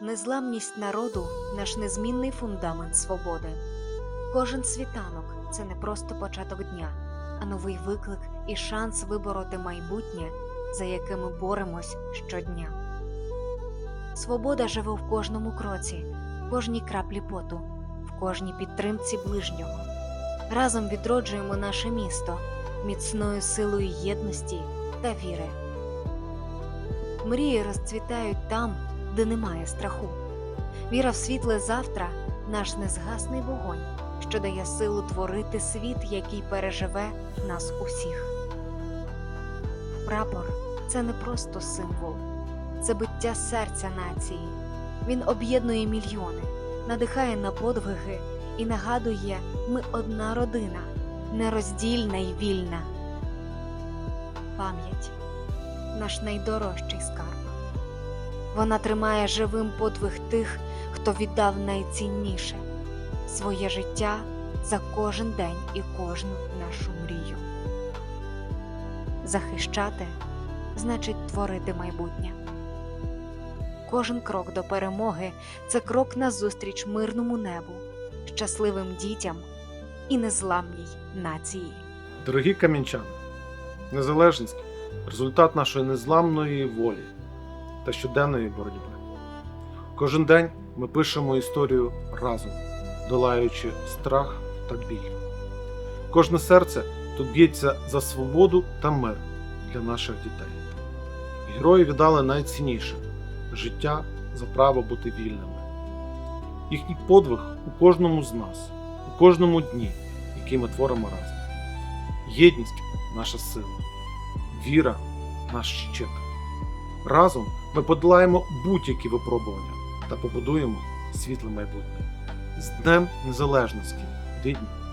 Незламність народу наш незмінний фундамент свободи. Кожен світанок це не просто початок дня, а новий виклик і шанс вибороти майбутнє, за яке ми боремось щодня. Свобода живе в кожному кроці, в кожній краплі поту, в кожній підтримці ближнього. Разом відроджуємо наше місто міцною силою єдності та віри. Мрії розцвітають там, де немає страху. Віра в світле завтра наш незгасний вогонь, що дає силу творити світ, який переживе нас усіх. Прапор це не просто символ, це биття серця нації. Він об'єднує мільйони, надихає на подвиги і нагадує, ми одна родина, нероздільна й вільна. Пам'ять наш найдорожчий скарб. Вона тримає живим подвиг тих, хто віддав найцінніше своє життя за кожен день і кожну нашу мрію. Захищати значить творити майбутнє. Кожен крок до перемоги це крок назустріч мирному небу, щасливим дітям і незламній нації. Дорогі кам'янчани, незалежність результат нашої незламної волі та щоденної боротьби. Кожен день ми пишемо історію разом, долаючи страх та біль. Кожне серце тут б'ється за свободу та мир для наших дітей. Герої віддали найцінніше життя за право бути вільними. Їхній подвиг у кожному з нас, у кожному дні, який ми творимо разом. Єдність наша сила, віра наш щит. Разом ми подолаємо будь-які випробування та побудуємо світле майбутнє. З Днем Незалежності, рідні!